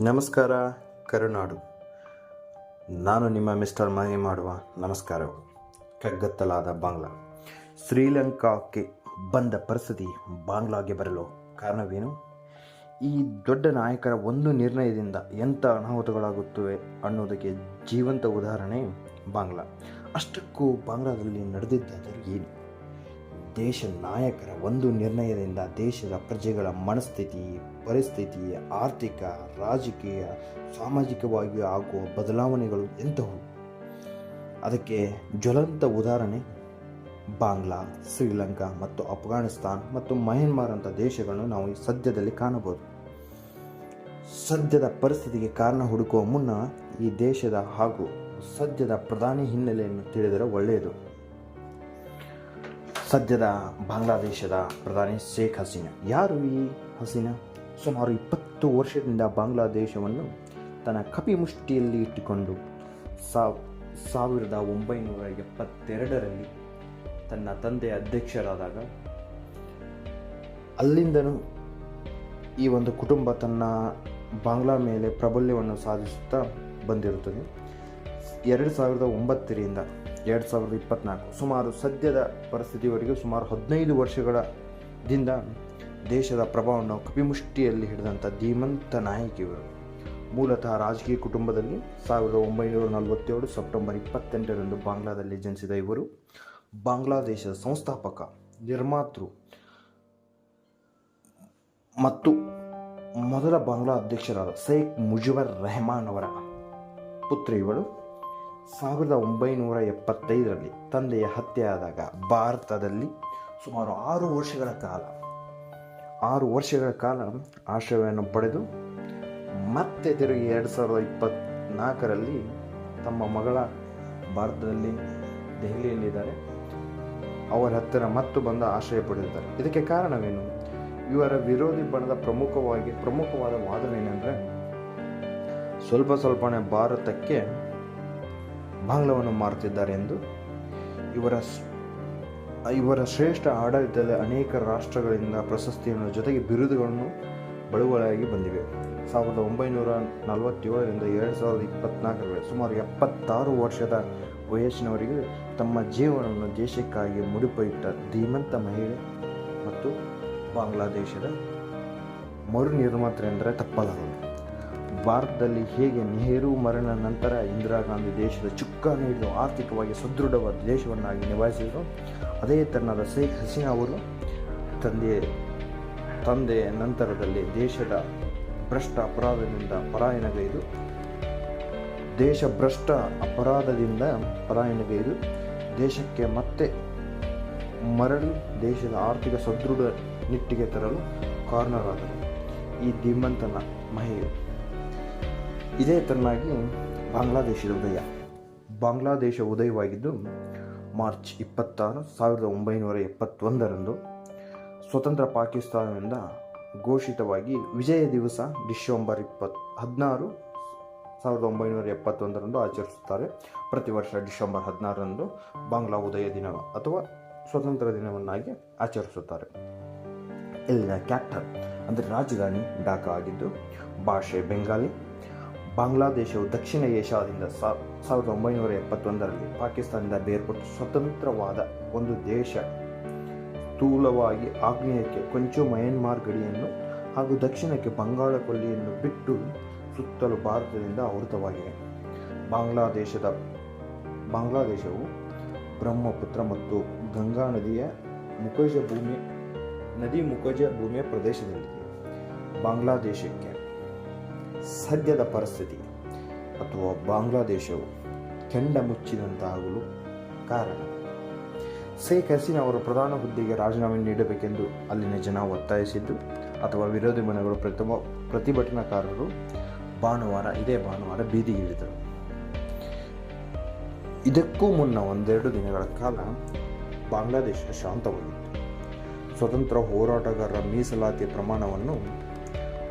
ನಮಸ್ಕಾರ, ಕರುನಾಡು. ನಾನು ನಿಮ್ಮ ಮಿಸ್ಟರ್ ಮನೆ ಮಾಡುವ ನಮಸ್ಕಾರ. ಕಗ್ಗತ್ತಲಾದ ಬಾಂಗ್ಲಾ. ಶ್ರೀಲಂಕಾಕ್ಕೆ ಬಂದ ಪರಿಸ್ಥಿತಿ ಬಾಂಗ್ಲಾಗೆ ಬರಲು ಕಾರಣವೇನು? ಈ ದೊಡ್ಡ ನಾಯಕರ ಒಂದು ನಿರ್ಣಯದಿಂದ ಎಂಥ ಅನಾಹುತಗಳಾಗುತ್ತವೆ ಅನ್ನೋದಕ್ಕೆ ಜೀವಂತ ಉದಾಹರಣೆ ಬಾಂಗ್ಲಾ. ಅಷ್ಟಕ್ಕೂ ಬಾಂಗ್ಲಾದಲ್ಲಿ ನಡೆದಿದ್ದಾದರೂ ಏನು? ದೇಶ ನಾಯಕರ ಒಂದು ನಿರ್ಣಯದಿಂದ ದೇಶದ ಪ್ರಜೆಗಳ ಮನಸ್ಥಿತಿ, ಪರಿಸ್ಥಿತಿ, ಆರ್ಥಿಕ, ರಾಜಕೀಯ, ಸಾಮಾಜಿಕವಾಗಿ ಆಗುವ ಬದಲಾವಣೆಗಳು ಎಂತಹವು? ಅದಕ್ಕೆ ಜ್ವಲಂತ ಉದಾಹರಣೆ, ಬಾಂಗ್ಲಾ, ಶ್ರೀಲಂಕಾ ಮತ್ತು ಅಫ್ಘಾನಿಸ್ತಾನ್ ಮತ್ತು ಮಯನ್ಮಾರ್ ಅಂತ ದೇಶಗಳನ್ನು ನಾವು ಸದ್ಯದಲ್ಲಿ ಕಾಣಬಹುದು. ಸದ್ಯದ ಪರಿಸ್ಥಿತಿಗೆ ಕಾರಣ ಹುಡುಕುವ ಮುನ್ನ ಈ ದೇಶದ ಹಾಗೂ ಸದ್ಯದ ಪ್ರಧಾನಿ ಹಿನ್ನೆಲೆಯನ್ನು ತಿಳಿದರೆ ಒಳ್ಳೆಯದು. ಸದ್ಯದ ಬಾಂಗ್ಲಾದೇಶದ ಪ್ರಧಾನಿ ಶೇಖ್ ಹಸೀನಾ. ಯಾರು ಈ ಹಸೀನಾ? ಸುಮಾರು ಇಪ್ಪತ್ತು ವರ್ಷದಿಂದ ಬಾಂಗ್ಲಾದೇಶವನ್ನು ತನ್ನ ಕಪಿ ಮುಷ್ಟಿಯಲ್ಲಿ ಇಟ್ಟುಕೊಂಡು ಸಾವ್, ಸಾವಿರದ ಒಂಬೈನೂರ ಎಪ್ಪತ್ತೆರಡರಲ್ಲಿ ತನ್ನ ತಂದೆ ಅಧ್ಯಕ್ಷರಾದಾಗ ಅಲ್ಲಿಂದನೂ ಈ ಒಂದು ಕುಟುಂಬ ತನ್ನ ಬಾಂಗ್ಲಾ ಮೇಲೆ ಪ್ರಾಬಲ್ಯವನ್ನು ಸಾಧಿಸುತ್ತಾ ಬಂದಿರುತ್ತದೆ. ಎರಡು ಸಾವಿರದ ಒಂಬತ್ತರಿಂದ ಎರಡು ಸಾವಿರದ ಇಪ್ಪತ್ತ್ನಾಲ್ಕು ಸುಮಾರು ಸದ್ಯದ ಪರಿಸ್ಥಿತಿವರೆಗೂ ಸುಮಾರು ಹದಿನೈದು ವರ್ಷಗಳ ದಿಂದ ದೇಶದ ಪ್ರಭಾವವನ್ನು ಕಪಿಮುಷ್ಟಿಯಲ್ಲಿ ಹಿಡಿದಂಥ ಧೀಮಂತ ನಾಯಕಿಯವರು ಮೂಲತಃ ರಾಜಕೀಯ ಕುಟುಂಬದಲ್ಲಿ ಸಾವಿರದ ಒಂಬೈನೂರ ನಲವತ್ತೇಳು ಸೆಪ್ಟೆಂಬರ್ ಇಪ್ಪತ್ತೆಂಟರಂದು ಬಾಂಗ್ಲಾದಲ್ಲಿ ಜನಿಸಿದ ಇವರು ಬಾಂಗ್ಲಾದೇಶದ ಸಂಸ್ಥಾಪಕ, ನಿರ್ಮಾತೃ ಮತ್ತು ಮೊದಲ ಬಾಂಗ್ಲಾ ಅಧ್ಯಕ್ಷರಾದ ಶೇಖ್ ಮುಜಿಬರ್ ರೆಹಮಾನ್ ಅವರ ಪುತ್ರಿ ಇವಳು ಸಾವಿರದ ಒಂಬೈನೂರ ಎಪ್ಪತ್ತೈದರಲ್ಲಿ ತಂದೆಯ ಹತ್ಯೆಯಾದಾಗ ಭಾರತದಲ್ಲಿ ಸುಮಾರು ಆರು ವರ್ಷಗಳ ಕಾಲ, ಆರು ವರ್ಷಗಳ ಕಾಲ ಆಶ್ರಯವನ್ನು ಪಡೆದು ಮತ್ತೆ ತಿರುಗಿ ಎರಡು ಸಾವಿರದ ಇಪ್ಪತ್ತ್ನಾಲ್ಕರಲ್ಲಿ ತಮ್ಮ ಮಗಳ ಭಾರತದಲ್ಲಿ ದೆಹಲಿಯಲ್ಲಿದ್ದಾರೆ. ಅವರ ಹತ್ತಿರ ಮತ್ತು ಬಂದು ಆಶ್ರಯ ಪಡೆದಿದ್ದಾರೆ. ಇದಕ್ಕೆ ಕಾರಣವೇನು? ಇವರ ವಿರೋಧಿ ಬಣದ ಪ್ರಮುಖವಾಗಿ ಪ್ರಮುಖವಾದ ವಾದವೇನೆಂದರೆ, ಸ್ವಲ್ಪ ಸ್ವಲ್ಪನೇ ಭಾರತಕ್ಕೆ ಬಾಂಗ್ಲವನ್ನು ಮಾರುತ್ತಿದ್ದಾರೆ ಎಂದು ಇವರ ಇವರ ಶ್ರೇಷ್ಠ ಆಡಳಿತದಲ್ಲಿ ಅನೇಕ ರಾಷ್ಟ್ರಗಳಿಂದ ಪ್ರಶಸ್ತಿಯನ್ನು ಜೊತೆಗೆ ಬಿರುದುಗಳನ್ನು ಬಳುವಳಿಯಾಗಿ ಬಂದಿವೆ. ಸಾವಿರದ ಒಂಬೈನೂರ ನಲವತ್ತೇಳರಿಂದ ಎರಡು ಸಾವಿರದ ಇಪ್ಪತ್ನಾಲ್ಕರ ಸುಮಾರು ಎಪ್ಪತ್ತಾರು ವರ್ಷದ ವಯಸ್ಸಿನವರಿಗೆ ತಮ್ಮ ಜೀವನವನ್ನು ದೇಶಕ್ಕಾಗಿ ಮುಡಿಪಯಿಟ್ಟ ಧೀಮಂತ ಮಹಿಳೆ ಮತ್ತು ಬಾಂಗ್ಲಾದೇಶದ ಮರು ನಿರ್ಮಾತೃ ಎಂದರೆ ತಪ್ಪಲಾಗದು ಭಾರತದಲ್ಲಿ ಹೇಗೆ ನೆಹರು ಮರಣ ನಂತರ ಇಂದಿರಾ ಗಾಂಧಿ ದೇಶದ ಚುಕ್ಕಾಣಿ ಹಿಡಿದು ಆರ್ಥಿಕವಾಗಿ ಸದೃಢವಾದ ದೇಶವನ್ನಾಗಿ ನಿಭಾಯಿಸಿದರು, ಅದೇ ತರನಾದ ಶೇಖ್ ಹಸೀನಾ ಅವರು ತಂದೆ ತಂದೆ ನಂತರದಲ್ಲಿ ದೇಶದ ಭ್ರಷ್ಟ ಅಪರಾಧದಿಂದ ಪರಾಯಣಗೈದು, ದೇಶ ಭ್ರಷ್ಟ ಅಪರಾಧದಿಂದ ಪರಾಯಣಗೈದು, ದೇಶಕ್ಕೆ ಮತ್ತೆ ಮರಳಿ ದೇಶದ ಆರ್ಥಿಕ ಸದೃಢ ನಿಟ್ಟಿಗೆ ತರಲು ಕಾರಣರಾದರು ಈ ಧೀಮಂತನ ಮಹಿಳೆ. ಇದೇ ತರನಾಗಿ ಬಾಂಗ್ಲಾದೇಶದ ಉದಯ. ಬಾಂಗ್ಲಾದೇಶ ಉದಯವಾಗಿದ್ದು ಮಾರ್ಚ್ ಇಪ್ಪತ್ತಾರು ಸಾವಿರದ ಒಂಬೈನೂರ ಎಪ್ಪತ್ತೊಂದರಂದು ಸ್ವತಂತ್ರ ಪಾಕಿಸ್ತಾನದಿಂದ ಘೋಷಿತವಾಗಿ ವಿಜಯ ದಿವಸ ಡಿಸೆಂಬರ್ ಇಪ್ಪತ್, ಹದಿನಾರು ಸಾವಿರದ ಒಂಬೈನೂರ ಎಪ್ಪತ್ತೊಂದರಂದು ಆಚರಿಸುತ್ತಾರೆ. ಪ್ರತಿ ವರ್ಷ ಡಿಸೆಂಬರ್ ಹದಿನಾರರಂದು ಬಾಂಗ್ಲಾ ಉದಯ ದಿನ ಅಥವಾ ಸ್ವತಂತ್ರ ದಿನವನ್ನಾಗಿ ಆಚರಿಸುತ್ತಾರೆ. ಇಲ್ಲಿನ ಕ್ಯಾಪಿಟಲ್ ಅಂದರೆ ರಾಜಧಾನಿ ಢಾಕಾ ಆಗಿದ್ದು ಭಾಷೆ ಬೆಂಗಾಲಿ. ಬಾಂಗ್ಲಾದೇಶವು ದಕ್ಷಿಣ ಏಷ್ಯಾದಿಂದ ಸಾವಿರದ ಒಂಬೈನೂರ ಎಪ್ಪತ್ತೊಂದರಲ್ಲಿ ಪಾಕಿಸ್ತಾನದಿಂದ ಬೇರ್ಪಟ್ಟು ಸ್ವತಂತ್ರವಾದ ಒಂದು ದೇಶ. ಸ್ಥೂಲವಾಗಿ ಆಗ್ನೇಯಕ್ಕೆ ಕೊಂಚ ಮಯನ್ಮಾರ್ ಗಡಿಯನ್ನು ಹಾಗೂ ದಕ್ಷಿಣಕ್ಕೆ ಬಂಗಾಳ ಕೊಲ್ಲಿಯನ್ನು ಬಿಟ್ಟು ಸುತ್ತಲೂ ಭಾರತದಿಂದ ಆವೃತವಾಗಿದೆ. ಬಾಂಗ್ಲಾದೇಶದ, ಬಾಂಗ್ಲಾದೇಶವು ಬ್ರಹ್ಮಪುತ್ರ ಮತ್ತು ಗಂಗಾ ನದಿಯ ಮುಖಜ ಭೂಮಿ, ನದಿ ಮುಖಜ ಭೂಮಿಯ ಪ್ರದೇಶದಲ್ಲಿದೆ. ಬಾಂಗ್ಲಾದೇಶಕ್ಕೆ ಸದ್ಯದ ಪರಿಸ್ಥಿತಿ ಅಥವಾ ಬಾಂಗ್ಲಾದೇಶವು ಕೆಂಡ ಮುಚ್ಚಿದಂತಾಗಲು ಕಾರಣ. ಶೇಖ್ ಹಸೀನಾ ಅವರು ಪ್ರಧಾನ ಹುದ್ದೆಗೆ ರಾಜೀನಾಮೆ ನೀಡಬೇಕೆಂದು ಅಲ್ಲಿನ ಜನ ಒತ್ತಾಯಿಸಿದ್ದು, ಅಥವಾ ವಿರೋಧಿ ಮನೆಗಳು ಪ್ರಥಮ ಪ್ರತಿಭಟನಾಕಾರರು ಭಾನುವಾರ, ಇದೇ ಭಾನುವಾರ ಬೀದಿಗಿಳಿದರು. ಇದಕ್ಕೂ ಮುನ್ನ ಒಂದೆರಡು ದಿನಗಳ ಕಾಲ ಬಾಂಗ್ಲಾದೇಶ ಶಾಂತವಾಗಿತ್ತು. ಸ್ವತಂತ್ರ ಹೋರಾಟಗಾರರ ಮೀಸಲಾತಿ ಪ್ರಮಾಣವನ್ನು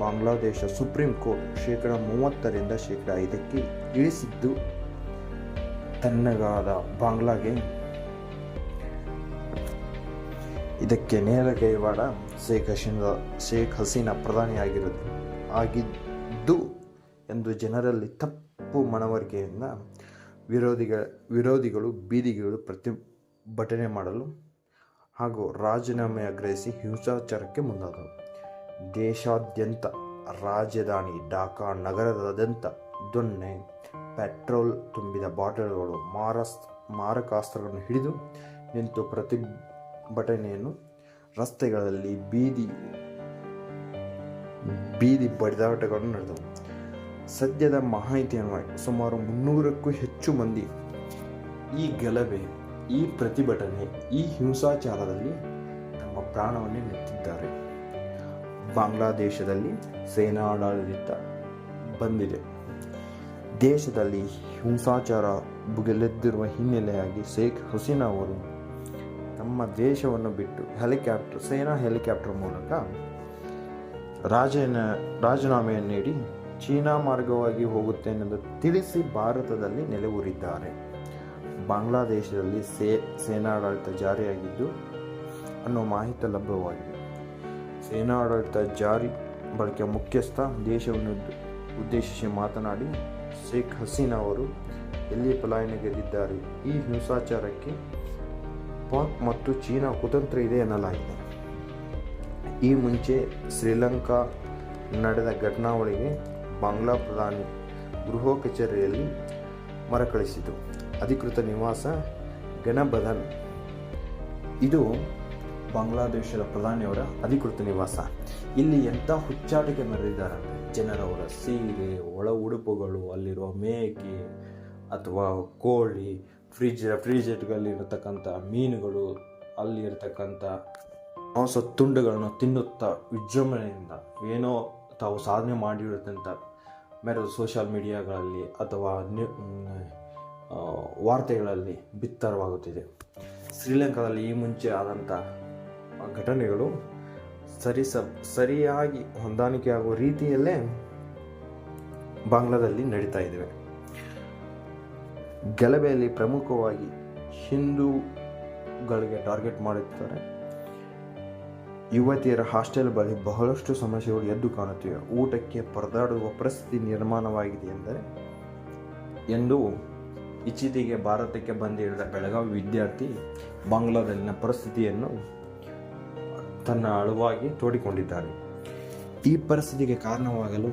ಬಾಂಗ್ಲಾದೇಶ ಸುಪ್ರೀಂ ಕೋರ್ಟ್ ಶೇಕಡ ಮೂವತ್ತರಿಂದ ಶೇಕಡ ಐದಕ್ಕೆ ಇಳಿಸಿದ್ದು ತನ್ನಗಾದ ಬಾಂಗ್ಲಾಗೆ. ಇದಕ್ಕೆ ನೇರ ಕೈವಾಡ ಶೇಖ್ ಹಸೀನಾ ಶೇಖ್ ಹಸೀನಾ ಪ್ರಧಾನಿಯಾಗಿರೋದು ಆಗಿದ್ದು ಎಂದು ಜನರಲ್ಲಿ ತಪ್ಪು ಮನವರಿಕೆಯಿಂದ ವಿರೋಧಿಗಳ ವಿರೋಧಿಗಳು ಬೀದಿಗಳು ಪ್ರತಿಭಟನೆ ಮಾಡಲು ಹಾಗೂ ರಾಜೀನಾಮೆ ಆಗ್ರಹಿಸಿ ಹಿಂಸಾಚಾರಕ್ಕೆ ಮುಂದಾದವು ದೇಶಾದ್ಯಂತ ರಾಜಧಾನಿ ಢಾಕಾ ನಗರದಾದ್ಯಂತ ದೊಣ್ಣೆ, ಪೆಟ್ರೋಲ್ ತುಂಬಿದ ಬಾಟಲ್ಗಳು ಮಾರಸ್, ಮಾರಕಾಸ್ತ್ರಗಳನ್ನು ಹಿಡಿದು ನಿಂತು ಪ್ರತಿಭಟನೆಯನ್ನು ರಸ್ತೆಗಳಲ್ಲಿ ಬೀದಿ ಬೀದಿ ಬಡಿದಾಟಗಳನ್ನು ನಡೆದವು. ಸದ್ಯದ ಮಾಹಿತಿಯನ್ನು ಸುಮಾರು ಮುನ್ನೂರಕ್ಕೂ ಹೆಚ್ಚು ಮಂದಿ ಈ ಗಲಭೆ, ಈ ಪ್ರತಿಭಟನೆ, ಈ ಹಿಂಸಾಚಾರದಲ್ಲಿ ತಮ್ಮ ಪ್ರಾಣವನ್ನೇ ನೆತ್ತಿದ್ದಾರೆ. ಬಾಂಗ್ಲಾದೇಶದಲ್ಲಿ ಸೇನಾಡಳಿತ ಬಂದಿದೆ. ದೇಶದಲ್ಲಿ ಹಿಂಸಾಚಾರ ಭುಗಿಲೆದ್ದಿರುವ ಹಿನ್ನೆಲೆಯಾಗಿ ಶೇಖ್ ಹಸೀನಾ ಅವರು ತಮ್ಮ ದೇಶವನ್ನು ಬಿಟ್ಟು ಹೆಲಿಕಾಪ್ಟರ್, ಸೇನಾ ಹೆಲಿಕಾಪ್ಟರ್ ಮೂಲಕ ರಾಜನ, ರಾಜೀನಾಮೆಯನ್ನು ನೀಡಿ ಚೀನಾ ಮಾರ್ಗವಾಗಿ ಹೋಗುತ್ತೇನೆಂದು ತಿಳಿಸಿ ಭಾರತದಲ್ಲಿ ನೆಲೆಯೂರಿದ್ದಾರೆ. ಬಾಂಗ್ಲಾದೇಶದಲ್ಲಿ ಸೇ, ಸೇನಾಡಳಿತ ಜಾರಿಯಾಗಿದ್ದು ಅನ್ನೋ ಮಾಹಿತಿ ಲಭ್ಯವಾಗಿದೆ. ಸೇನಾಡಳಿತ ಜಾರಿ ಬಳಕೆ ಮುಖ್ಯಸ್ಥ ದೇಶವನ್ನು ಉದ್ದೇಶಿಸಿ ಮಾತನಾಡಿ, ಶೇಖ್ ಹಸೀನಾ ಅವರು ಎಲ್ಲಿ ಪಲಾಯನಗೆದ್ದಿದ್ದಾರೆ? ಈ ಹಿಂಸಾಚಾರಕ್ಕೆ ಪಾಕ್ ಮತ್ತು ಚೀನಾ ಕುತಂತ್ರ ಇದೆ ಎನ್ನಲಾಗಿದೆ. ಈ ಮುಂಚೆ ಶ್ರೀಲಂಕಾ ನಡೆದ ಘಟನಾವಳಿಗೆ ಬಾಂಗ್ಲಾ ಪ್ರಧಾನಿ ಗೃಹ ಕಚೇರಿಯಲ್ಲಿ ಮರಕಳಿಸಿತು ಅಧಿಕೃತ ನಿವಾಸ ಗಣಬದನ್ ಇದು ಬಾಂಗ್ಲಾದೇಶದ ಪ್ರಧಾನಿಯವರ ಅಧಿಕೃತ ನಿವಾಸ. ಇಲ್ಲಿ ಎಂಥ ಹುಚ್ಚಾಟಿಕೆ ಮೆರೆದಿದ್ದಾರೆ ಜನರವರ ಸೀರೆ, ಒಳ ಉಡುಪುಗಳು, ಅಲ್ಲಿರುವ ಮೇಕೆ ಅಥವಾ ಕೋಳಿ ಫ್ರಿಜ್ ರೆಫ್ರಿಜರೇಟರ್ಗಳಿರತಕ್ಕಂಥ ಮೀನುಗಳು, ಅಲ್ಲಿ ಹೊಸ ತುಂಡುಗಳನ್ನು ತಿನ್ನುತ್ತಾ ವಿಜೃಂಭಣೆಯಿಂದ ಏನೋ ತಾವು ಸಾಧನೆ ಮಾಡಿರುತ್ತಂತ ಮೆರೆದು ಸೋಷಿಯಲ್ ಮೀಡಿಯಾಗಳಲ್ಲಿ ಅಥವಾ ವಾರ್ತೆಗಳಲ್ಲಿ ಬಿತ್ತರವಾಗುತ್ತಿದೆ. ಶ್ರೀಲಂಕಾದಲ್ಲಿ ಈ ಮುಂಚೆ ಆದಂಥ ಘಟನೆಗಳು ಸರಿಸ ಸರಿಯಾಗಿ ಹೊಂದಾಣಿಕೆಯಾಗುವ ರೀತಿಯಲ್ಲೇ ಬಾಂಗ್ಲಾದಲ್ಲಿ ನಡೀತಾ ಇದ್ದಾವೆ. ಗಲಭೆಯಲ್ಲಿ ಪ್ರಮುಖವಾಗಿ ಹಿಂದೂಗಳಿಗೆ ಟಾರ್ಗೆಟ್ ಮಾಡುತ್ತಾರೆ ಯುವತಿಯರ ಹಾಸ್ಟೆಲ್ ಬಳಿ ಬಹಳಷ್ಟು ಸಮಸ್ಯೆಗಳು ಎದ್ದು ಕಾಣುತ್ತಿವೆ. ಊಟಕ್ಕೆ ಪರದಾಡುವ ಪರಿಸ್ಥಿತಿ ನಿರ್ಮಾಣವಾಗಿದೆ ಎಂದರೆ, ಎಂದು ಇತ್ತೀಚೆಗೆ ಭಾರತಕ್ಕೆ ಬಂದಿರುವ ಬೆಳಗಾವಿ ವಿದ್ಯಾರ್ಥಿ ಬಾಂಗ್ಲಾದಲ್ಲಿನ ಪರಿಸ್ಥಿತಿಯನ್ನು ತನ್ನ ಅಳುವಾಗಿ ತೋಡಿಕೊಂಡಿದ್ದಾರೆ. ಈ ಪರಿಸ್ಥಿತಿಗೆ ಕಾರಣವಾಗಲು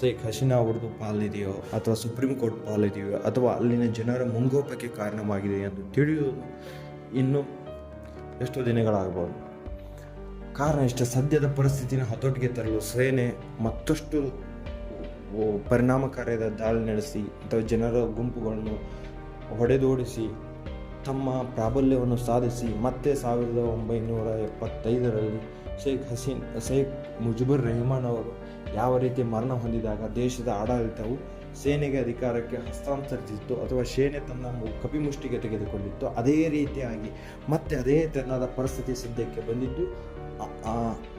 ಶೇಖ್ ಹಸೀನಾ ಅವ್ರದ್ದು ಪಾಲಿದೆಯೋ ಅಥವಾ ಸುಪ್ರೀಂ ಕೋರ್ಟ್ ಪಾಲಿದೆಯೋ ಅಥವಾ ಅಲ್ಲಿನ ಜನರ ಮುಂಗೋಪಕ್ಕೆ ಕಾರಣವಾಗಿದೆ ಎಂದು ತಿಳಿಯುವುದು ಇನ್ನು ಎಷ್ಟೋ ದಿನಗಳಾಗಬಹುದು. ಕಾರಣ ಇಷ್ಟೇ, ಸದ್ಯದ ಪರಿಸ್ಥಿತಿನ ಹತೋಟಿಗೆ ತರಲು ಸೇನೆ ಮತ್ತಷ್ಟು ಪರಿಣಾಮಕಾರಿಯಾದ ದಾಳಿ ನಡೆಸಿ ಅಥವಾ ಜನರ ಗುಂಪುಗಳನ್ನು ಹೊಡೆದೋಡಿಸಿ ತಮ್ಮ ಪ್ರಾಬಲ್ಯವನ್ನು ಸಾಧಿಸಿ ಮತ್ತೆ ಸಾವಿರದ ಒಂಬೈನೂರ ಎಪ್ಪತ್ತೈದರಲ್ಲಿ ಶೇಖ್ ಹಸೀನ್, ಶೇಖ್ ಮುಜಿಬುರ್ ರೆಹಮಾನ್ ಅವರು ಯಾವ ರೀತಿ ಮರಣ ಹೊಂದಿದಾಗ ದೇಶದ ಆಡಳಿತವು ಸೇನೆಗೆ ಅಧಿಕಾರಕ್ಕೆ ಹಸ್ತಾಂತರಿಸಿತ್ತು ಅಥವಾ ಸೇನೆ ತನ್ನ ಕಪಿಮುಷ್ಟಿಗೆ ತೆಗೆದುಕೊಂಡಿತ್ತು, ಅದೇ ರೀತಿಯಾಗಿ ಮತ್ತೆ ಅದೇ ತನ್ನದ ಪರಿಸ್ಥಿತಿ ಸದ್ಯಕ್ಕೆ ಬಂದಿದ್ದು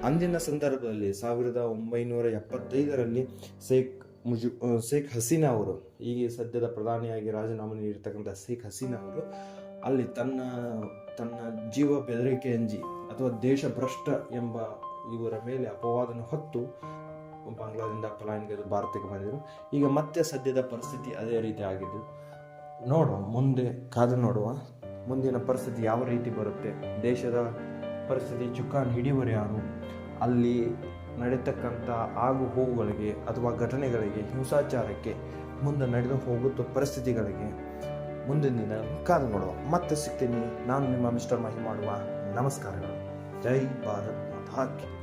ಅಂದಿನ ಸಂದರ್ಭದಲ್ಲಿ ಸಾವಿರದ ಒಂಬೈನೂರ ಎಪ್ಪತ್ತೈದರಲ್ಲಿ ಶೇಖ್ ಮುಜು, ಶೇಖ್ ಹಸೀನಾ ಅವರು ಈಗ ಸದ್ಯದ ಪ್ರಧಾನಿಯಾಗಿ ರಾಜೀನಾಮೆ ನೀಡಿರ್ತಕ್ಕಂಥ ಶೇಖ್ ಹಸೀನಾ ಅವರು ಅಲ್ಲಿ ತನ್ನ ತನ್ನ ಜೀವ ಬೆದರಿಕೆ ಎಂಜಿ ಅಥವಾ ದೇಶ ಭ್ರಷ್ಟ ಎಂಬ ಇವರ ಮೇಲೆ ಅಪವಾದನ ಹೊತ್ತು ಬಾಂಗ್ಲಾದಿಂದ ಪಲಾಯನಗೆದ್ದು ಭಾರತಕ್ಕೆ ಬಂದಿದ್ರು. ಈಗ ಮತ್ತೆ ಸದ್ಯದ ಪರಿಸ್ಥಿತಿ ಅದೇ ರೀತಿ ಆಗಿದ್ದು. ನೋಡುವ, ಮುಂದೆ ಕಾದು ನೋಡುವ. ಮುಂದಿನ ಪರಿಸ್ಥಿತಿ ಯಾವ ರೀತಿ ಬರುತ್ತೆ? ದೇಶದ ಪರಿಸ್ಥಿತಿ ಚುಕ್ಕಾನ್ ಹಿಡಿಯುವರು ಯಾರು? ಅಲ್ಲಿ ನಡೀತಕ್ಕಂಥ ಆಗು ಹೋಗುಗಳಿಗೆ ಅಥವಾ ಘಟನೆಗಳಿಗೆ, ಹಿಂಸಾಚಾರಕ್ಕೆ ಮುಂದೆ ನಡೆದು ಹೋಗುತ್ತ ಪರಿಸ್ಥಿತಿಗಳಿಗೆ ಮುಂದಿನ ದಿನ ಕಾದು ನೋಡುವ. ಮತ್ತೆ ಸಿಗ್ತೀನಿ. ನಾನು ನಿಮ್ಮ ಮಿಸ್ಟರ್ ಮಹಿ ಮಾಡುವ ನಮಸ್ಕಾರಗಳು. ಜೈ ಭಾರತ್ ಮಾತಾ ಕಿ.